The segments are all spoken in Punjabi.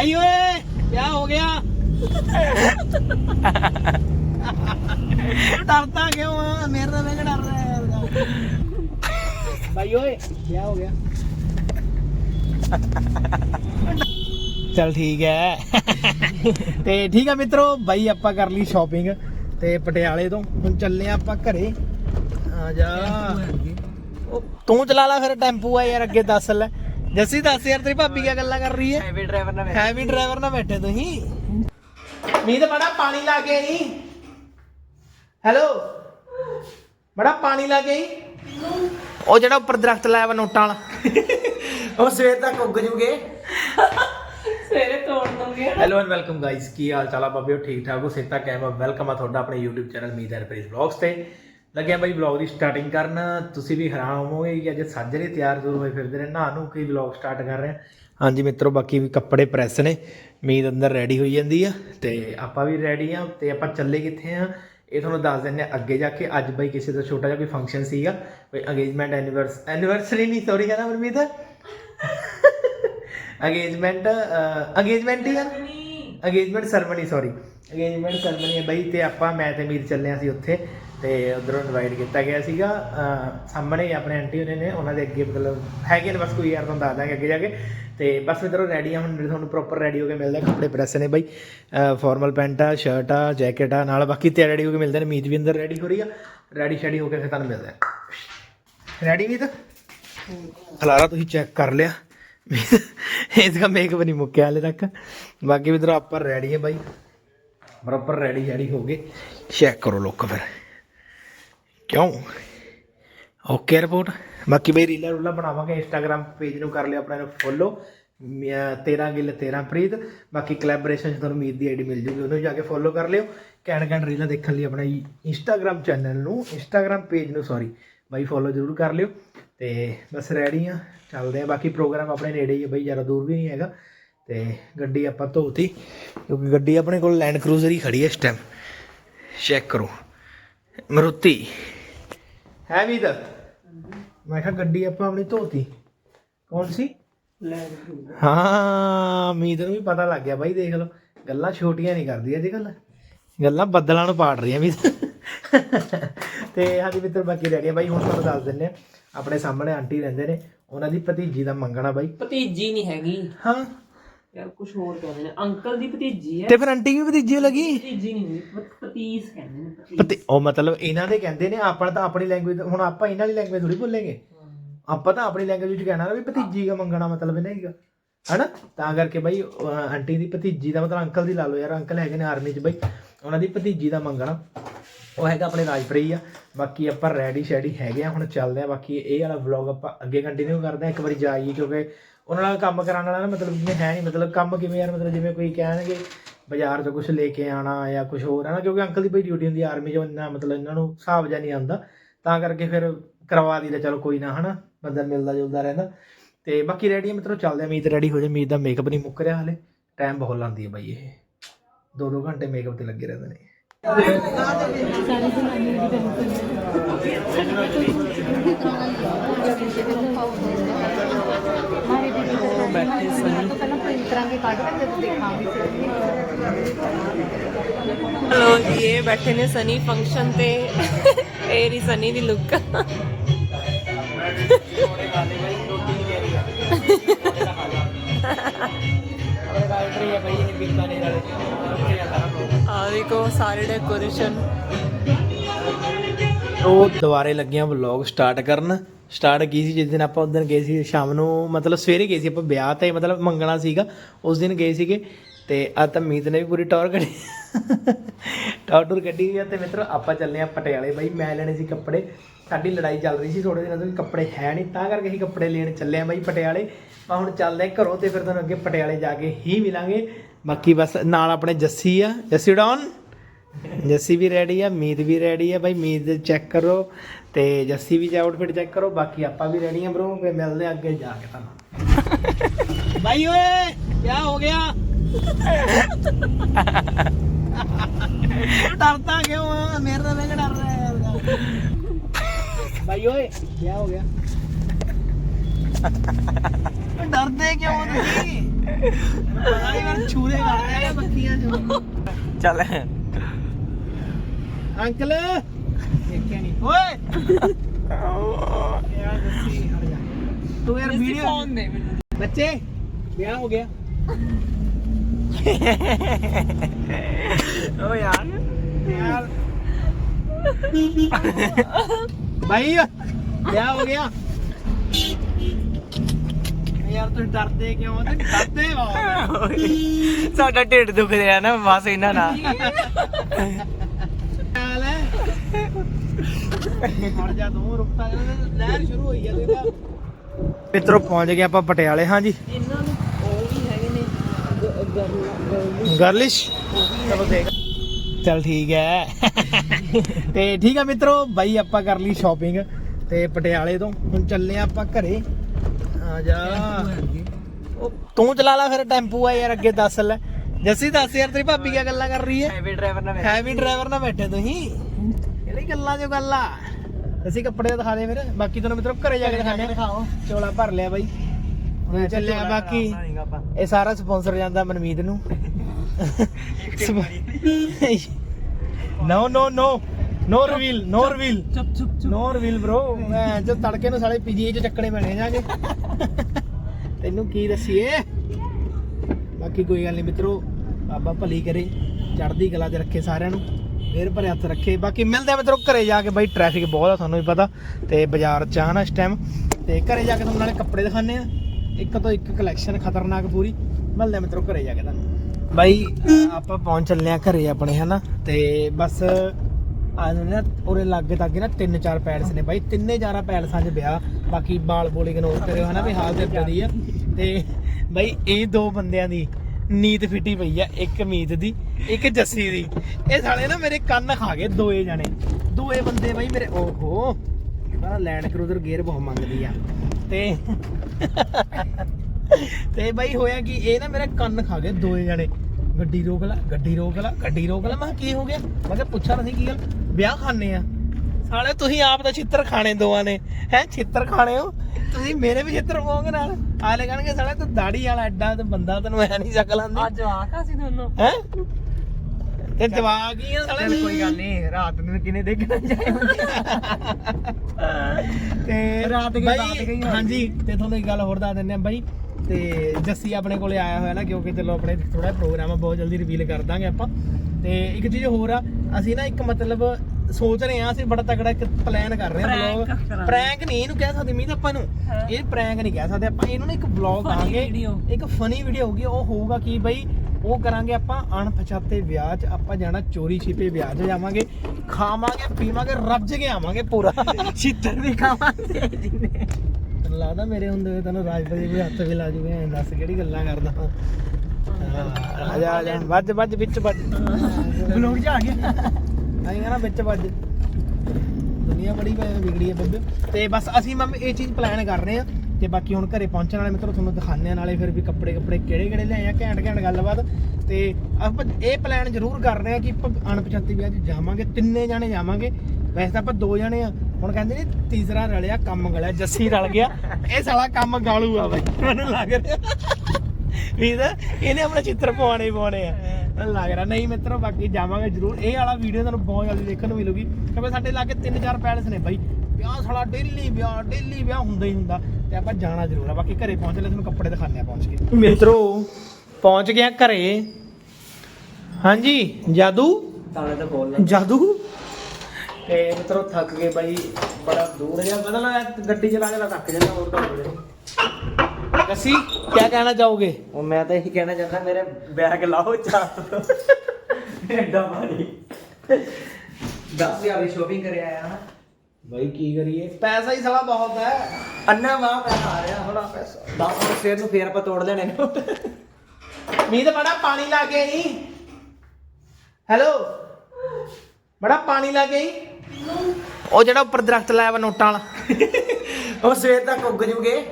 ਭਾਈ ਓਏ ਵਿਆਹ ਹੋ ਗਿਆ? ਡਰਦਾ ਕਿਉਂ ਆ? ਮੇਰੇ ਨਾਲ ਮੈਂ ਡਰ ਰਿਹਾ ਹੈ ਭਾਈ ਓਏ ਵਿਆਹ ਹੋ ਗਿਆ? ਚਲ ਠੀਕ ਹੈ ਤੇ ਠੀਕ ਹੈ ਮਿੱਤਰੋ ਬਾਈ ਆਪਾਂ ਕਰ ਲਈ ਸ਼ਾਪਿੰਗ ਤੇ ਪਟਿਆਲੇ ਤੋਂ। ਹੁਣ ਚੱਲੇ ਆਪਾਂ ਘਰੇ। ਆ ਜਾ। ਤੂੰ ਚਲਾ ਲੈ ਫਿਰ ਟੈਂਪੂ ਆ ਯਾਰ ਅੱਗੇ ਦੱਸ ਲੈ। ਜੱਸੀ ਦੱਸ ਯਾਰ ਤੇਰੀ ਭਾਬੀ ਕੀ ਗੱਲਾਂ ਕਰ ਰਹੀ ਹੈ? ਹੈਵੀ ਡਰਾਈਵਰ ਨਾਲ ਹੈਵੀ ਡਰਾਈਵਰ ਨਾਲ ਬੈਠੇ ਤੁਸੀਂ? ਮੀਂਹ ਤਾਂ ਬੜਾ ਪਾਣੀ ਲਾ ਕੇ ਆਈ। ਹੈਲੋ ਬੜਾ ਪਾਣੀ ਲਾ ਕੇ ਆਈ। ਉਹ ਜਿਹੜਾ ਉੱਪਰ ਦਰਖਤ ਲਾਇਆ ਵਾ ਨੋਟਾਂ ਵਾਲਾ। ਉਹ ਸਵੇਰ ਤੱਕ ਉੱਗ ਜੂਗੇ। ਸਵੇਰੇ ਤੋੜ ਦੋਗੇ ਹੈਲੋ ਐਂਡ ਵੈਲਕਮ ਗਾਇਸ ਕੀ ਹਾਲ ਚਾਲ ਆ ਬਾਬਿਓ ਠੀਕ ਠਾਕ ਹੋ? ਸੇਤਾ ਕਹਿਮਾ ਵੈਲਕਮ ਆ ਤੁਹਾਡਾ ਆਪਣੇ YouTube ਚੈਨਲ ਮੀਤ ਐਰਪ੍ਰੀਜ਼ ਵਲੌਗਸ ਤੇ। ਲੱਗਿਆ ਬਾਈ ਵਲੌਗ ਦੀ ਸਟਾਰਟਿੰਗ ਕਰਨ। ਤੁਸੀਂ ਵੀ ਹੈਰਾਨ ਹੋਵੋਗੇ ਕਿ ਅੱਜ ਸਾਜਰੇ ਤਿਆਰ ਜ਼ਰੂਰ ਹੋਏ ਫਿਰਦੇ ਨੇ। ਨਹਾ ਨੂੰ ਕੇ ਵਲੌਗ ਸਟਾਰਟ ਕਰ ਰਹੇ? ਹਾਂ ਹਾਂਜੀ ਮਿੱਤਰੋ ਬਾਕੀ ਵੀ ਕੱਪੜੇ ਪ੍ਰੈਸ ਨੇ। ਮੀਤ ਅੰਦਰ ਰੈਡੀ ਹੋਈ ਜਾਂਦੀ ਆ। ਤੇ ਆਪਾਂ ਵੀ ਰੈਡੀ ਆ। ਤੇ ਆਪਾਂ ਚੱਲੇ ਕਿੱਥੇ ਆ? ਇਹ ਤੁਹਾਨੂੰ ਦੱਸ ਆ ਅੱਗੇ ਜਾ ਕੇ। ਅੱਜ ਬਾਈ ਕਿਸੇ ਦਾ ਛੋਟਾ ਜਿਹਾ ਕੋਈ ਫੰਕਸ਼ਨ ਸੀਗਾ। ਕੋਈ ਅੰਗੇਜਮੈਂਟ ਐਨੀਵਰਸ ਐਨੀਵਰਸਰੀ ਨਹੀਂ ਸੌਰੀ ਕਹਿੰਦਾ ਮਨਮੀਤ। ਅੰਗੇਜਮੈਂਟ ਅੰਗੇਜਮੈਂਟ ਹੀ ਆ। Engagement ceremony sorry engagement ceremony ਹੈ ਬਈ। ਤੇ ਆਪਾਂ ਮੈਂ ਤੇ ਮੀਰ ਚੱਲੇ ਸੀ ਉੱਥੇ। ਤੇ ਉਧਰੋਂ ਇਨਵਾਈਟ ਕੀਤਾ ਗਿਆ ਸੀਗਾ। ਸਾਹਮਣੇ ਹੀ ਆਪਣੇ ਆਂਟੀ ਉਹਨੇ ਨੇ, ਉਹਨਾਂ ਦੇ ਅੱਗੇ ਮਤਲਬ ਹੈਗੇ ਨੇ, ਬਸ ਕੋਈ ਯਾਰ ਤੁਹਾਨੂੰ ਦੱਸ ਦਾਂਗੇ ਅੱਗੇ ਜਾ ਕੇ। ਤੇ ਬਸ ਮਿੱਤਰੋ ਰੈਡੀ ਆ, ਹੁਣ ਤੁਹਾਨੂੰ ਪ੍ਰੋਪਰ ਰੈਡੀ ਹੋ ਕੇ ਮਿਲਦਾ ਕੱਪੜੇ ਪ੍ਰੈਸ ਨੇ ਬਾਈ। ਫਾਰਮਲ ਪੈਂਟ ਆ ਸ਼ਰਟ ਆ ਜੈਕਟ ਆ, ਨਾਲ ਬਾਕੀ ਤੇ ਰੈਡੀ ਹੋ ਕੇ ਮਿਲਦੇ ਨੇ। ਮੀਤ ਵੀ ਅੰਦਰ ਰੈਡੀ ਹੋ ਰਹੀ ਆ। ਰੈਡੀ ਸ਼ੈਡੀ ਹੋ ਕੇ ਫਿਰ ਤੁਹਾਨੂੰ ਮਿਲਦਾ ਰੈਡੀ ਮੀਤ? ਖਲਾਰਾ ਤੁਸੀਂ ਚੈੱਕ ਕਰ ਲਿਆ। ਇਸ ਦਾ ਮੇਕਅਪ ਨਹੀਂ ਮੁੱਕਿਆ ਹਲੇ ਤੱਕ। ਬਾਕੀ ਵੀ ਆਪਾਂ ਰੈਡੀ ਹੈ ਬਾਈ। ਪ੍ਰੋਪਰ ਰੈਡੀ ਸ਼ੈਡੀ ਹੋ ਗਏ। ਚੈੱਕ ਕਰੋ ਲੋਕ ਫਿਰ। ਕਿਉਂ? ਓਕੇ ਰਿਪੋਰਟ ਬਾਕੀ ਬਈ ਰੀਲਾ ਰੂਲਾ ਬਣਾਵਾਂਗੇ ਇੰਸਟਾਗ੍ਰam ਪੇਜ ਨੂੰ ਕਰ ਲਿਓ, ਆਪਣਾ ਨੂੰ ਫੋਲੋ 13 ਗਿੱਲ 13 ਪ੍ਰੀਤ. ਬਾਕੀ ਕੋਲੈਬੋਰੇਸ਼ਨ 'ਚ ਤੁਹਾਨੂੰ ਮੀਤ ਦੀ ਆਈਡੀ ਮਿਲ ਜੂਗੀ, ਉਹਨੂੰ ਜਾ ਕੇ ਫੋਲੋ ਕਰ ਲਿਓ। ਕੈਂਡ ਕੈਂਡ ਰੀਲਾਂ ਦੇਖਣ ਲਈ ਆਪਣਾ ਇੰਸਟਾਗ੍ਰam ਚੈਨਲ ਨੂੰ ਇੰਸਟਾਗ੍ਰam ਪੇਜ ਨੂੰ ਸੌਰੀ ਬਾਈ ਫੋਲੋ ਜ਼ਰੂਰ ਕਰ ਲਿਓ। ਤੇ ਬਸ ਰੈਡੀ ਆ, ਚੱਲਦੇ ਆ। ਬਾਕੀ ਪ੍ਰੋਗਰਾਮ ਆਪਣੇ ਨੇੜੇ ਹੀ ਹੈ ਬਈ, ਜ਼ਿਆਦਾ ਦੂਰ ਵੀ ਨਹੀਂ ਹੈਗਾ। ਤੇ ਗੱਡੀ ਆਪਾਂ ਧੋਤੀ, ਕਿਉਂਕਿ ਗੱਡੀ ਆਪਣੇ ਕੋਲ ਲੈਂਡ ਕਰੂਜ਼ਰ ਹੀ ਖੜੀ ਹੈ ਇਸ ਟਾਈਮ ਚੈੱਕ ਕਰੋ। ਮਰੂਤੀ। ਹੈ ਵੀ ਤਾਂ ਮੈਂ ਕਿਹਾ ਗੱਡੀ ਆਪਾਂ ਆਪਣੀ ਧੋਤੀ। ਕੌਣ ਸੀ? ਹਾਂ ਮੀਤ ਨੂੰ ਵੀ ਪਤਾ ਲੱਗ ਗਿਆ ਬਾਈ ਦੇਖ ਲਓ। ਗੱਲਾਂ ਛੋਟੀਆਂ ਨਹੀਂ ਕਰਦੀ ਅੱਜ ਕੱਲ ਗੱਲਾਂ ਬੱਦਲਾਂ ਨੂੰ ਪਾੜ ਰਹੀਆਂ ਵੀ ਤੇ ਹਾਂਜੀ ਮਿੱਤਰ ਬਾਕੀ ਰਹਿ ਗਿਆ ਬਾਈ ਹੁਣ ਤੁਹਾਨੂੰ ਦੱਸ ਦਿੰਨੇ ਆ। ਆਪਣੇ ਸਾਹਮਣੇ ਆਂਟੀ ਰਹਿੰਦੇ ਨੇ। ਉਹਨਾਂ ਦੀ ਭਤੀਜੀ ਦਾ ਮੰਗਣਾ ਬਾਈ। ਭਤੀਜੀ ਨਹੀਂ ਹੈਗੀ। ਹਾਂ। ਯਾਰ ਕੁਝ ਹੋਰ ਕਹਿੰਦੇ ਨੇ। ਅੰਕਲ ਦੀ ਭਤੀਜੀ ਹੈ। ਤੇ ਫਿਰ ਆਂਟੀ ਵੀ ਭਤੀਜੀ ਓ ਲੱਗੀ? ਭਤੀਜੀ ਨਹੀਂ ਹੁੰਦੀ, ਪ- ਪਤੀਸ ਕਹਿੰਦੇ ਨੇ ਪਤੀਸ ਪਤੀ ਉਹ ਮਤਲਬ ਇਹਨਾਂ ਦੇ ਕਹਿੰਦੇ ਨੇ ਆਪਾਂ ਤਾਂ ਆਪਣੀ ਲੈਂਗੁਏਜ ਹੁਣ ਆਪਾਂ ਇਹਨਾਂ ਦੀ ਲੈਂਗੁਏਜ ਥੋੜੀ ਬੋਲੇਂਗੇ। ਆਪਾਂ ਤਾਂ ਆਪਣੀ ਲੈਂਗੁਏਜ ਵਿੱਚ ਕਹਿਣਾ ਨਾ ਵੀ ਭਤੀਜੀ ਦਾ ਮੰਗਣਾ ਮਤਲਬ ਇਹ ਨਹੀਂਗਾ ਹਨਾ? ਤਾਂ ਕਰਕੇ ਬਾਈ ਆਂਟੀ ਦੀ ਭਤੀਜੀ ਦਾ ਮਤਲਬ ਅੰਕਲ ਦੀ ਲਾ ਲਓ ਯਾਰ ਅੰਕਲ ਹੈਗੇ ਨੇ ਆਰਮੀ 'ਚ ਬਾਈ। ਉਹਨਾਂ ਦੀ ਭਤੀਜੀ ਦਾ ਮੰਗਣਾ। ਉਹ ਹੈਗਾ ਆਪਣੇ ਰਾਜਪੁਰੀ ਆ। ਬਾਕੀ ਆਪਾਂ ਰੈਡੀ ਸ਼ੈਡੀ ਹੈਗੇ ਆ ਹੁਣ ਚੱਲਦੇ ਆ। ਬਾਕੀ ਇਹ ਵਾਲਾ ਵਲੌਗ ਆਪਾਂ ਅੱਗੇ ਕੰਟੀਨਿਊ ਕਰਦੇ ਆ। ਇੱਕ ਵਾਰੀ ਜਾਈਏ ਕਿਉਂਕਿ ਉਹਨਾਂ ਨਾਲ ਕੰਮ ਕਰਾਉਣ ਵਾਲਾ ਨਾ ਮਤਲਬ ਜਿਵੇਂ ਹੈ ਨਹੀਂ, ਮਤਲਬ ਕੰਮ ਕਿਵੇਂ ਯਾਰ ਮਤਲਬ ਜਿਵੇਂ ਕੋਈ ਕਹਿਣਗੇ ਬਾਜ਼ਾਰ ਤੋਂ ਕੁਝ ਲੈ ਕੇ ਆਣਾ ਜਾਂ ਕੁਝ ਹੋਰ ਹੈ ਨਾ, ਕਿਉਂਕਿ ਅੰਕਲ ਦੀ ਬਈ ਡਿਊਟੀ ਹੁੰਦੀ ਆਰਮੀ 'ਚ ਇੰਨਾ ਮਤਲਬ ਇਹਨਾਂ ਨੂੰ ਹਿਸਾਬ ਜਿਹਾ ਨਹੀਂ ਆਉਂਦਾ। ਤਾਂ ਕਰਕੇ ਫਿਰ ਕਰਵਾ ਦਈਦਾ, ਚਲੋ ਕੋਈ ਨਾ, ਹਨਾ, ਬੰਦਾ ਮਿਲਦਾ ਜੁਲਦਾ ਰਹਿੰਦਾ। ਤੇ ਬਾਕੀ ਰੈਡੀ ਮਤਲਬ ਚੱਲਦੇ ਆ ਮੀਤ ਰੈਡੀ ਹੋ ਜਾ ਮੀਤ ਦਾ ਮੇਕਅਪ ਨਹੀਂ ਮੁੱਕ ਰਿਹਾ ਹਲੇ ਟਾਈਮ ਬਹੁਤ ਲਾਂਦੀ ਹੈ ਬਾਈ ਇਹ। ਦੋ ਦੋ ਘੰਟੇ ਮੇਕਅਪ ਤੇ ਲੱਗੇ ਰਹਿੰਦੇ ਨੇ। ਬੈਠੇ ਸਨੀ ਹਲੋ ਜੀ, ਇਹ ਬੈਠੇ ਨੇ ਸਨੀ ਫੰਕਸ਼ਨ ਤੇ। ਇਹ ਰੀ ਸਨੀ ਦੀ ਲੁੱਕ ਆ ਦੇਖੋ, ਸਾਰੇ ਡੈਕੋਰੇਸ਼ਨ ਉਹ ਦੁਬਾਰੇ ਲੱਗਿਆ ਵਲੌਗ ਸਟਾਰਟ ਕਰਨ। ਸਟਾਰਟ ਕੀ ਸੀ? ਜਿਸ ਦਿਨ ਆਪਾਂ ਉਸ ਦਿਨ ਗਏ ਸੀ ਸ਼ਾਮ ਨੂੰ, ਮਤਲਬ ਸਵੇਰੇ ਗਏ ਸੀ ਆਪਾਂ ਵਿਆਹ ਤੇ, ਮਤਲਬ ਮੰਗਣਾ ਸੀਗਾ। ਉਸ ਦਿਨ ਗਏ ਸੀਗੇ ਤੇ ਆ ਤਾਂ ਮੀਤ ਨੇ ਵੀ ਪੂਰੀ ਟੌਰ ਕੱਢੀ। ਟੌਰ ਟੂਰ ਕੱਢੀ ਹੋਈ ਆ ਤੇ ਮਿੱਤਰੋ, ਆਪਾਂ ਚੱਲੇ ਆ ਪਟਿਆਲੇ ਬਾਈ। ਮੈਂ ਲੈਣੇ ਸੀ ਕੱਪੜੇ। ਸਾਡੀ ਲੜਾਈ ਚੱਲ ਰਹੀ ਸੀ ਥੋੜੇ ਦਿਨਾਂ ਤੋਂ ਕੱਪੜੇ ਹੈ ਨਹੀਂ। ਤਾਂ ਕਰਕੇ ਅਸੀਂ ਕੱਪੜੇ ਲੈਣ ਚੱਲੇ ਆ ਬਾਈ ਪਟਿਆਲੇ। ਆਪਾਂ ਹੁਣ ਚੱਲਦੇ ਘਰੋਂ ਤੇ ਫਿਰ ਤੁਹਾਨੂੰ ਅੱਗੇ ਪਟਿਆਲੇ ਜਾ ਕੇ ਹੀ ਮਿਲਾਂਗੇ। ਬਾਕੀ ਬਸ ਨਾਲ ਆਪਣੇ ਜੱਸੀ ਆ। ਜੱਸੀ ਡਾਉਨ ਜੱਸੀ ਵੀ ਰੈਡੀ ਆ ਮੀਤ ਵੀ ਰੈਡੀ ਆ ਭਾਈ ਮੀਤ ਚੈੱਕ ਕਰੋ ਤੇ ਜੱਸੀ ਵੀ ਆਊਟਫਿਟ ਚੈੱਕ ਕਰੋ ਬਾਕੀ ਆਪਾਂ ਵੀ ਰੈਡੀ ਆ ਬ్రో ਫੇ ਮਿਲਦੇ ਆ ਅੱਗੇ ਜਾ ਕੇ ਤੁਹਾਨੂੰ। ਭਾਈ ਓਏ ਕੀ ਹੋ ਗਿਆ? ਡਰਦਾ ਕਿਉਂ ਆ? ਮੇਰੇ ਨਾਲ ਮੈਂ ਡਰ ਰਿਹਾ ਹੈ ਭਾਈ ਓਏ ਕੀ ਹੋ ਗਿਆ? ਡਰਦੇ ਕਿਉਂ ਤੁਸੀਂ? ਪਤਾ ਨਹੀਂ ਮੈਂ ਛੂਰੇ ਕਰ ਰਿਹਾ ਬੱਕੀਆਂ ਚ। ਚੱਲ। ਅੰਕਲ। ਦੇਖਿਆ ਨਹੀਂ ਓਏ। ਯਾਰ ਦੱਸੀ ਹਟ ਜਾ। ਤੂੰ ਯਾਰ ਵੀਡੀਓ ਫੋਨ ਦੇ ਮੈਨੂੰ। ਬੱਚੇ ਵਿਆਹ ਹੋ ਗਿਆ। ਓ ਯਾਰ। ਯਾਰ। ਭਾਈ ਵਿਆਹ ਹੋ ਗਿਆ। ਯਾਰ ਤੂੰ ਡਰਦੇ ਕਿਉਂ? ਤੇ ਡਰਦੇ ਬਹੁਤ। ਸਾਡਾ ਢਿੱਡ ਦੁਖ ਰਿਹਾ ਨਾ ਬਸ ਇਹਨਾਂ ਨਾਲ। ਹੈ ਹਟ ਜਾ ਤੂੰ ਰੁਕਤਾ ਲਹਿਰ ਸ਼ੁਰੂ ਹੋਈ ਆ ਦੇਖਾ ਮਿੱਤਰੋ ਪਹੁੰਚ ਗਏ ਆਪਾਂ ਪਟਿਆਲੇ ਹਾਂਜੀ। ਇਹਨਾਂ ਨੂੰ ਉਹ ਵੀ ਹੈਗੇ ਨੇ ਗਰਲਿਸ਼। ਚਲੋ ਦੇਖ ਚਲ ਠੀਕ ਹੈ। ਤੇ ਠੀਕ ਆ ਮਿੱਤਰੋ ਬਾਈ ਆਪਾਂ ਕਰ ਲਈ ਸ਼ਾਪਿੰਗ ਤੇ ਪਟਿਆਲੇ ਤੋਂ। ਹੁਣ ਚੱਲੇ ਆ ਆਪਾਂ ਘਰੇ। ਆ ਜਾ। ਉਹ ਤੂੰ ਚਲਾ ਲੈ ਫਿਰ ਟੈਂਪੂ ਆ ਯਾਰ ਅੱਗੇ ਦੱਸ ਲੈ। ਜੱਸੀ ਦੱਸ ਯਾਰ ਤੇਰੀ ਭਾਬੀ ਕੀ ਗੱਲਾਂ ਕਰ ਰਹੀ ਹੈ? ਹੈਵੀ ਡਰਾਈਵਰ ਨਾਲ ਹੈਵੀ ਡਰਾਈਵਰ ਨਾਲ ਬੈਠੇ ਤੁਸੀਂ? ਕਿਹੜੀ ਗੱਲਾਂ ਜੋ ਗੱਲ ਆ? ਅਸੀਂ ਕੱਪੜੇ ਦਿਖਾ ਦੇ ਫਿਰ ਬਾਕੀ ਤੁਹਾਨੂੰ ਮਿੱਤਰੋ ਘਰੇ ਜਾ ਕੇ ਦਿਖਾਣੇ ਦਿਖਾਓ। ਚੋਲਾ ਭਰ ਲਿਆ ਬਾਈ। ਹੁਣ ਚੱਲਿਆ ਬਾਕੀ ਇਹ ਸਾਰਾ ਸਪਾਂਸਰ ਜਾਂਦਾ ਮਨਮੀਤ ਨੂੰ। ਨੋ ਨੋ ਨੋ ਨੋ ਰਿਵੀਲ ਨੋ ਰਿਵੀਲ ਚੁੱਪ ਚੁੱਪ ਨੋ ਰਿਵੀਲ ਬ్రో ਮੈਂ ਜੋ ਤੜਕੇ ਨੂੰ ਸਾਲੇ ਪੀਜੀਏ ਚ ਚੱਕਣੇ ਪੈਣੇ ਜਾਗੇ। ਤੈਨੂੰ ਕੀ ਦਸੀਏ? ਬਾਕੀ ਕੋਈ ਗੱਲ ਨਹੀਂ ਮਿੱਤਰੋ ਬਾਬਾ ਭਲੀ ਕਰੇ ਚੜ੍ਹਦੀ ਕਲਾ 'ਚ ਰੱਖੇ ਸਾਰਿਆਂ ਨੂੰ। ਫੇਰ ਭਰੇ ਹੱਥ ਰੱਖੇ। ਬਾਕੀ ਮਿਲਦੇ ਆ ਮਿੱਤਰੋ, ਘਰੇ ਜਾ ਕੇ ਬਾਈ ਟ੍ਰੈਫਿਕ ਬਹੁਤ ਆ, ਤੁਹਾਨੂੰ ਵੀ ਪਤਾ। ਤੇ ਬਾਜ਼ਾਰ ਚ ਆ ਨਾ ਇਸ ਟਾਈਮ ਤੇ ਘਰੇ ਜਾ ਕੇ ਤੁਹਾਨੂੰ ਨਾਲੇ ਕੱਪੜੇ ਦਿਖਾਣੇ ਆ। ਇੱਕ ਤੋਂ ਇੱਕ ਕਲੈਕਸ਼ਨ ਖਤਰਨਾਕ ਪੂਰੀ। ਮਿਲਦੇ ਆ ਮਿੱਤਰੋ, ਘਰੇ ਜਾ ਕੇ ਤੁਹਾਨੂੰ। ਬਾਈ, ਆਪਾਂ ਪਹੁੰਚ ਚੱਲੇ ਆ ਘਰੇ ਆਪਣੇ, ਹਨਾ? ਤੇ ਬਸ, ਆ ਨਾ ਉਰੇ ਲਾਗੇ ਤਾਗੇ ਨਾ ਤਿੰਨ ਚਾਰ ਪੈਲਸ ਨੇ ਬਾਈ। ਤਿੰਨੇ ਚਾਰਾਂ ਪੈਲਸਾਂ 'ਚ ਵਿਆਹ। ਬਾਕੀ ਬਾਲ ਬੋਲ ਇਗਨੋਰ ਕਰਿਓ, ਹਨਾ? ਵੀ ਹਾਲ ਤੇ ਏਦਾਂ ਦੀ ਆ। ਤੇ ਬਾਈ, ਇਹ ਦੋ ਬੰਦਿਆਂ ਦੀ ਨੀਤ ਫਿੱਟੀ ਪਈ ਆ, ਇੱਕ ਮੀਤ ਦੀ। ਇੱਕ ਜੱਸੀ ਦੀ। ਇਹ ਸਾਲੇ ਨਾ ਮੇਰੇ ਕੰਨ ਖਾ ਗਏ ਦੋਏ ਜਣੇ। ਦੋਏ ਬੰਦੇ ਬਾਈ ਮੇਰੇ ਓਹੋ। ਇਹਦਾ ਲੈਂਡ ਕਰੂਜ਼ਰ ਗੇਅਰ ਬਹੁਤ ਮੰਗਦੀ ਆ। ਤੇ ਤੇ ਬਾਈ ਹੋਇਆ ਕਿ ਇਹ ਨਾ ਮੇਰੇ ਕੰਨ ਖਾ ਗਏ ਦੋਏ ਜਣੇ। ਗੱਡੀ ਰੋਕ ਲੈ ਗੱਡੀ ਰੋਕ ਲੈ ਗੱਡੀ ਰੋਕ ਲੈ। ਮੈਂ ਕੀ ਹੋ ਗਿਆ? ਮੈਂ ਕਿਹਾ ਪੁੱਛਿਆ ਨਹੀਂ ਕੀ ਗੱਲ। ਵਿਆਹ ਖਾਣੇ ਆ। ਸਾਲੇ ਤੁਸੀਂ ਆਪ ਤਾਂ ਛਿੱਤਰ ਖਾਣੇ ਦੋਵਾਂ ਨੇ। ਹੈ ਛਿੱਤਰ ਖਾਣੇ ਹੋ? ਤੁਸੀਂ ਮੇਰੇ ਵੀ ਛਿੱਤਰ ਪਾਓਗੇ ਨਾਲ? ਆਲੇ ਕਹਿਣਗੇ ਸਾਲੇ ਤੂੰ ਦਾੜੀ ਵਾਲਾ ਐਡਾ ਤੇ ਬੰਦਾ ਤੈਨੂੰ ਐ ਨਹੀਂ ਸ਼ਕਲ ਆਂਦੀ ਅੱਜ ਆਖਾ ਸੀ ਦੋਨੋਂ ਹੈ? ਤੇ ਜਵਾਕ ਹੀ ਆ ਸਾਲੇ ਚੱਲ ਕੋਈ ਗੱਲ ਨਹੀਂ ਰਾਤ ਨੂੰ ਕਿਨੇ ਦੇਖਣਾ ਤੇ ਰਾਤ ਗਈ, ਰਾਤ ਗਈ। ਹਾਂਜੀ ਤੇ ਤੁਹਾਨੂੰ ਇੱਕ ਗੱਲ ਹੋਰ ਦੱਸ ਦਿੰਦੇ ਆ ਬਾਈ ਤੇ ਜੱਸੀ ਆਪਣੇ ਕੋਲੇ ਆਇਆ ਹੋਇਆ ਨਾ ਕਿਉਂਕਿ ਚਲੋ ਆਪਣੇ ਥੋੜਾ ਪ੍ਰੋਗਰਾਮ ਆ ਬਹੁਤ ਜਲਦੀ ਰਿਵੀਲ ਕਰ ਦਾਂਗੇ ਆਪਾਂ ਤੇ ਇੱਕ ਚੀਜ਼ ਹੋਰ ਆ ਅਸੀਂ ਨਾ ਇੱਕ ਮਤਲਬ ਸੋਚ ਰਹੇ ਆ ਅਸੀਂ ਬੜਾ ਤਗੜਾ ਇੱਕ ਪਲਾਨ ਕਰ ਰਹੇ ਆ ਬਲੌਗ। ਪ੍ਰੈਂਕ ਨਹੀਂ ਇਹਨੂੰ ਕਹਿ ਸਕਦੇ ਮੀਤ ਆਪਾਂ ਨੂੰ। ਇਹ ਪ੍ਰੈਂਕ ਨਹੀਂ ਕਹਿ ਸਕਦੇ ਆਪਾਂ ਇਹਨੂੰ ਨਾ ਇੱਕ ਬਲੌਗ ਆਂਗੇ। ਇੱਕ ਫਨੀ ਵੀਡੀਓ ਹੋਊਗੀ ਉਹ ਹੋਊਗਾ ਕਿ ਬਈ ਉਹ ਕਰਾਂਗੇ ਆਪਾਂ ਅਣਪਛਾਤੇ ਵਿਆਹ 'ਚ। ਆਪਾਂ ਜਾਣਾ ਚੋਰੀ ਛਿਪੇ ਵਿਆਹ 'ਚ ਜਾਵਾਂਗੇ। ਖਾਵਾਂਗੇ, ਪੀਵਾਂਗੇ, ਰੱਜ ਕੇ ਆਵਾਂਗੇ ਪੂਰਾ। ਛਿੱਤਰ ਵੀ ਖਾਵਾਂਗੇ ਜਿੰਨੇ। ਤੈਨੂੰ ਲੱਗਦਾ ਮੇਰੇ ਹੁੰਦੇ ਹੋਏ ਤੈਨੂੰ ਰਾਜਪਤੀ ਵੀ ਹੱਥ ਵੀ ਲਾ ਜੂਗੇ ਦੱਸ ਕਿਹੜੀ ਗੱਲਾਂ ਕਰਦਾ। ਹਾਂ, ਆ ਵੱਜ ਵੱਜ, ਵਿੱਚ ਵੱਜ। ਬਲੌਗ ਜਾ ਆ ਗਿਆ। ਆਈ ਨਾ ਵਿੱਚ ਵੱਜ। ਦੁਨੀਆ ਬੜੀ ਵਿਗੜੀ ਹੈ ਬੱਬੇ। ਤੇ ਬਸ ਅਸੀਂ ਮੰਮ, ਇਹ ਚੀਜ਼ ਪਲਾਨ ਕਰ ਰਹੇ ਆ। ਤੇ ਬਾਕੀ ਹੁਣ ਘਰੇ ਪਹੁੰਚਣ ਵਾਲੇ ਮਿੱਤਰੋ, ਤੁਹਾਨੂੰ ਦਿਖਾਣੇ ਆ ਨਾਲੇ ਫਿਰ ਵੀ ਕੱਪੜੇ ਕੱਪੜੇ ਕਿਹੜੇ ਕਿਹੜੇ ਲਿਆਏ ਆ, ਘੈਂਟ ਘੈਂਟ ਗੱਲਬਾਤ। ਤੇ ਆਪਾਂ ਇਹ ਪਲਾਨ ਜ਼ਰੂਰ ਕਰ ਰਹੇ ਆ ਕਿ ਆਪਾਂ ਅਣਪਛਾਤੀ ਵਿਆਹ 'ਚ ਜਾਵਾਂਗੇ, ਤਿੰਨੇ ਜਾਣੇ ਜਾਵਾਂਗੇ। ਵੈਸੇ ਤਾਂ ਆਪਾਂ ਦੋ ਜਾਣੇ ਆ। ਹੁਣ ਕਹਿੰਦੇ ਨੇ ਤੀਸਰਾ ਰਲਿਆ, ਕੰਮ ਗਲਿਆ, ਜੱਸੀ ਰਲ ਗਿਆ। ਇਹ ਸਾਲਾ ਕੰਮ ਗਾਲੂ ਆ ਬਈ, ਮੈਨੂੰ ਲੱਗ ਰਿਹਾ। ਵੀਰ ਇਹਨੇ ਆਪਣਾ ਚਿੱਤਰ ਪਵਾਉਣੇ ਹੀ ਆ। ਲੱਗ ਰਿਹਾ। ਨਹੀਂ ਮਿੱਤਰੋ, ਬਾਕੀ ਜਾਵਾਂਗੇ ਜ਼ਰੂਰ। ਇਹ ਵਾਲਾ ਵੀਡੀਓ ਤੁਹਾਨੂੰ ਬਹੁਤ ਜਲਦੀ ਦੇਖਣ ਨੂੰ ਮਿਲੂਗੀ। ਕਿਉਂਕਿ ਸਾਡੇ ਲਾਗੇ ਤਿੰਨ ਚਾਰ ਪੈਲਸ ਨੇ ਬਾਈ। ਵਿਆਹ ਸਾਲਾ ਡੇਲੀ ਵਿਆਹ ਡੇਲੀ ਵਿਆਹ ਹੁੰਦਾ ਹੀ ਹੁੰਦਾ। ਤੇ ਆਪਾਂ ਜਾਣਾ ਜ਼ਰੂਰ ਆ। ਬਾਕੀ ਘਰੇ ਪਹੁੰਚ ਲੈ ਤੁਹਾਨੂੰ ਕੱਪੜੇ ਦਿਖਾਣੇ ਆ ਪਹੁੰਚ ਕੇ। ਮਿੱਤਰੋ ਪਹੁੰਚ ਗਿਆ ਘਰੇ। ਹਾਂਜੀ ਜਾਦੂ? ਤਾਲੇ ਤਾਂ ਬੋਲ ਜਾਦੂ? ਤੇ ਮਿੱਤਰੋ ਥੱਕ ਗਏ ਬਾਈ ਬੜਾ ਦੂਰ ਹੈ ਮਤਲਬ ਗੱਡੀ ਚਲਾ ਕੇ ਤਾਂ ਥੱਕ ਜਾਂਦਾ ਹੋਰ ਤਾਂ ਹੋ ਜਾਏ ਕਸੀ ਕੀ ਕਹਿਣਾ ਚਾਹੋਗੇ? ਉਹ ਮੈਂ ਤਾਂ ਇਹੀ ਕਹਿਣਾ ਚਾਹੁੰਦਾ ਮੇਰੇ ਬੈਗ ਲਾਓ ਚਾਹ ਐਡਾ ਪਾਣੀ 10000 ਦੀ ਸ਼ੋਪਿੰਗ ਕਰਿਆ ਆਇਆ ਨਾ। ਬਾਈ ਕੀ ਕਰੀਏ? ਪੈਸਾ ਹੀ ਸਾਲਾ ਬਹੁਤ ਹੈ। ਅੰਨਾ ਵਾਹ ਪੈਸਾ ਆ ਰਿਹਾ ਥੋੜਾ ਪੈਸਾ। 10 ਮਿੰਟ ਫੇਰ ਨੂੰ ਫੇਰ ਆਪਾਂ ਤੋੜ ਲੈਣੇ। ਨੇ ਮੀਂਹ ਤੇ ਬੜਾ ਪਾਣੀ ਲਾ ਕੇ ਆਈ। ਹੈਲੋ? ਬੜਾ ਪਾਣੀ ਲਾ ਕੇ ਆਈ। ਉਹ ਜਿਹੜਾ ਉੱਪਰ ਦਰਖਤ ਲਾਇਆ ਵਾ ਨੋਟਾਂ ਵਾਲਾ। ਉਹ ਸਵੇਰ ਤੱਕ ਉੱਗ ਜੂਗੇ।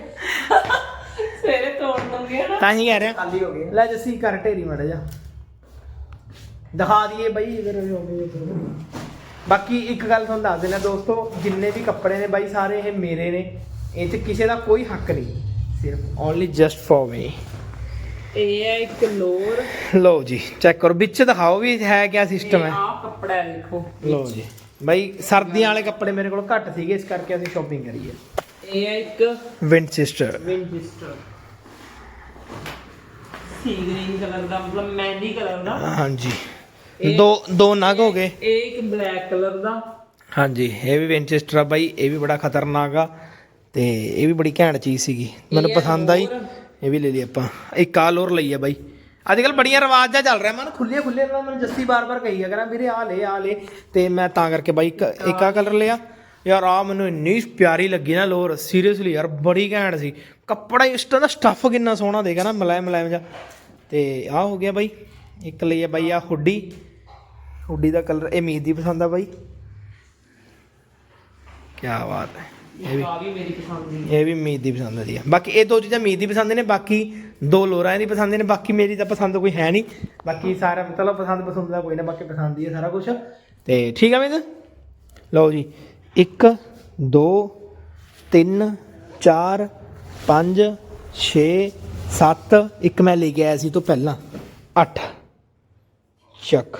ਸਵੇਰੇ ਤੋੜ ਦੋਗੇ ਨਾ। ਤਾਂ ਹੀ ਕਹਿ ਰਿਹਾ। ਖਾਲੀ ਹੋ ਗਏ। ਲੈ ਜੱਸੀ ਕਰ ਢੇਰੀ ਮੜ ਜਾ। ਦਿਖਾ ਦਈਏ ਬਈ ਇਧਰ ਬਾਕੀ ਇੱਕ ਗੱਲ ਤੁਹਾਨੂੰ ਦੱਸ ਦਿੰਦਾ ਦੋਸਤੋ ਜਿੰਨੇ ਵੀ ਕੱਪੜੇ ਨੇ ਬਾਈ ਸਾਰੇ ਇਹ ਮੇਰੇ ਨੇ। ਇਹ 'ਚ ਕਿਸੇ ਦਾ ਕੋਈ ਹੱਕ ਨਹੀਂ ਸਿਰਫ ਓਨਲੀ ਜਸਟ ਫॉर ਮੀ ਇਹ ਹੈ ਇੱਕ ਲੋਰ। ਲਓ ਜੀ ਚੈੱਕ ਕਰੋ। ਵਿੱਚ ਦਿਖਾਓ ਵੀ ਹੈ ਕਿਆ ਸਿਸਟਮ ਹੈ। ਆਹ ਕੱਪੜਾ ਹੈ ਦੇਖੋ। ਲਓ ਜੀ। ਬਾਈ ਸਰਦੀਆਂ ਵਾਲੇ ਕੱਪੜੇ ਮੇਰੇ ਕੋਲ ਘੱਟ ਸੀਗੇ ਇਸ ਕਰਕੇ ਅਸੀਂ ਸ਼ਾਪਿੰਗ ਕਰੀ ਹੈ ਇਹ ਹੈ ਇੱਕ ਵਿੰਚੈਸਟਰ ਵਿੰਚੈਸਟਰ ਸੀ ਗ੍ਰੀਨ ਕਲਰ ਦਾ ਮਤਲਬ ਮਹਿੰਦੀ ਕਲਰ ਦਾ। ਹਾਂਜੀ। ਦੋ ਦੋ ਨਗ ਹੋ ਗਏ। ਇਹ ਇੱਕ ਬਲੈਕ ਕਲਰ ਦਾ। ਹਾਂਜੀ ਇਹ ਵੀ ਵਿੰਚੈਸਟਰ ਆ ਬਾਈ ਇਹ ਵੀ ਬੜਾ ਖਤਰਨਾਕ ਆ ਤੇ ਇਹ ਵੀ ਬੜੀ ਘੈਂਟ ਚੀਜ਼ ਸੀਗੀ। ਮੈਨੂੰ ਪਸੰਦ ਆਈ। ਇਹ ਵੀ ਲੈ ਲਈ ਆਪਾਂ। ਇੱਕ ਆ ਲੋਰ ਲਈ ਆ ਬਾਈ। ਅੱਜ ਕੱਲ ਬੜੀਆਂ ਰਿਵਾਜ ਜਾ ਚੱਲ ਰਿਹਾ। ਮਨ ਖੁੱਲੇ ਖੁੱਲੇ ਨਾਲ ਮੈਨੂੰ ਜੱਸੀ ਬਾਰ-ਬਾਰ ਕਹੀ ਆ ਕਰਾਂ ਵੀਰੇ ਆ ਲੈ ਆ ਲੈ। ਤੇ ਮੈਂ ਤਾਂ ਕਰਕੇ ਬਾਈ ਇੱਕ ਆ ਕਲਰ ਲਿਆ। ਯਾਰ ਆ ਮੈਨੂੰ ਇੰਨੀ ਪਿਆਰੀ ਲੱਗੀ ਨਾ ਲੋਰ। ਸੀਰੀਅਸਲੀ ਯਾਰ ਬੜੀ ਘੈਂਟ ਸੀ। ਕੱਪੜਾ ਇਸ ਤਰ੍ਹਾਂ ਦਾ ਸਟੱਫ ਕਿੰਨਾ ਸੋਹਣਾ ਦੇਗਾ ਨਾ ਮਲਾਇਮ ਮਲਾਇਮ ਜਿਹਾ। ਤੇ ਆ ਹੋ ਗਿਆ ਬਾਈ। ਇੱਕ ਲਈ ਆ ਬਾਈ ਆ ਹੁੱਡੀ। ਹੁੱਡੀ ਦਾ ਕਲਰ ਇਹ ਮੀਤ ਦੀ ਪਸੰਦ ਆ ਬਾਈ। ਕੀ ਬਾਤ ਹੈ। ਇਹ ਵੀ ਆ ਵੀ ਮੇਰੀ ਪਸੰਦ ਦੀ। ਇਹ ਵੀ ਮੀਤ ਦੀ ਪਸੰਦ ਦੀ ਆ। ਬਾਕੀ ਇਹ ਦੋ ਚੀਜ਼ਾਂ ਮੀਤ ਦੀ ਪਸੰਦ ਨੇ ਬਾਕੀ ਦੋ ਲੋਰਾਂ ਦੀ ਪਸੰਦ ਨੇ ਬਾਕੀ ਮੇਰੀ ਤਾਂ ਪਸੰਦ ਕੋਈ ਹੈ ਨਹੀਂ। ਬਾਕੀ ਸਾਰਾ ਮਤਲਬ ਪਸੰਦ ਪਸੰਦ ਦਾ ਕੋਈ ਨਾ ਬਾਕੀ ਪਸੰਦ ਹੀ ਹੈ ਸਾਰਾ ਕੁਝ ਤੇ ਠੀਕ ਆ ਮੀਤ? ਲਓ ਜੀ 1 2 3 4 5 6 7 ਇੱਕ ਮੈਂ ਲੈ ਕੇ ਆਇਆ ਸੀ ਤੋਂ ਪਹਿਲਾਂ 8 ਚੱਕ।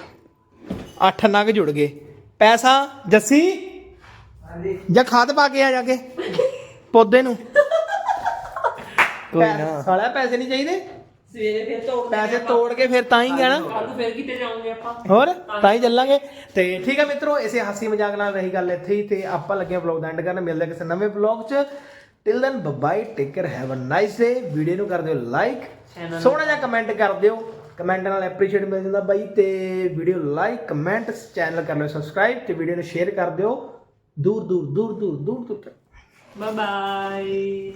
8 ਨਗ ਜੁੜ ਗਏ। ਪੈਸਾ ਜੱਸੀ? ਜਾਂ ਖਾਦ ਪਾ ਕੇ ਆ ਜਾ ਕੇ। ਪੌਦੇ ਨੂੰ। ਕੋਈ ਨਾ। ਸਾਲਾ ਪੈਸੇ ਨਹੀਂ ਚਾਹੀਦੇ? ਸਵੇਰੇ ਫਿਰ ਤੋੜ ਪੈਸੇ ਤੋੜ ਕੇ ਫਿਰ ਤਾਂ ਹੀ ਕੱਲ ਫਿਰ ਕਿਤੇ ਜਾਵਾਂਗੇ ਆਪਾਂ। ਹੋਰ? ਤਾਂ ਹੀ ਚੱਲਾਂਗੇ। ਤੇ ਠੀਕ ਹੈ ਮਿੱਤਰੋ ਇਸੇ ਹਾਸੀ ਮਜ਼ਾਕ ਨਾਲ ਰਹੀ ਗੱਲ ਇੱਥੇ ਹੀ। ਤੇ ਆਪਾਂ ਲੱਗੇ ਵਲੌਗ ਦਾ ਐਂਡ ਕਰਨ। ਮਿਲਦੇ ਕਿਸੇ ਨਵੇਂ ਵਲੌਗ 'ਚ। Till then bye take care have a nice day video ਨੂੰ ਕਰ ਦਿਓ ਲਾਈਕ ਸੋਹਣਾ ਜਿਹਾ ਕਮੈਂਟ ਕਰ ਦਿਓ। ਕਮੈਂਟ ਨਾਲ ਐਪਰੀਸ਼ੀਏਟ ਮਿਲ ਜਾਂਦਾ ਬਾਈ ਤੇ ਵੀਡੀਓ ਲਾਈਕ ਕਮੈਂਟ ਚੈਨਲ ਕਰ ਲਿਓ ਸਬਸਕ੍ਰਾਈਬ ਤੇ ਵੀਡੀਓ ਨੂੰ ਸ਼ੇਅਰ ਕਰ ਦਿਓ। ਦੂਰ ਦੂਰ ਦੂਰ ਦੂਰ ਦੂਰ ਦੂਰ ਤੱਕ। ਬਾਏ ਬਾਏ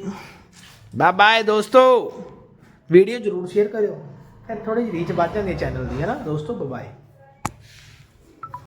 ਬਾਏ ਬਾਏ ਦੋਸਤੋ। ਵੀਡੀਓ ਜਰੂਰ ਸ਼ੇਅਰ ਕਰਿਓ। ਫਿਰ ਥੋੜੀ ਜਿਹੀ ਰੀਚ ਵੱਧ ਜਾਂਦੀ ਹੈ ਚੈਨਲ ਦੀ ਹੈ ਨਾ? ਦੋਸਤੋ ਬਾਏ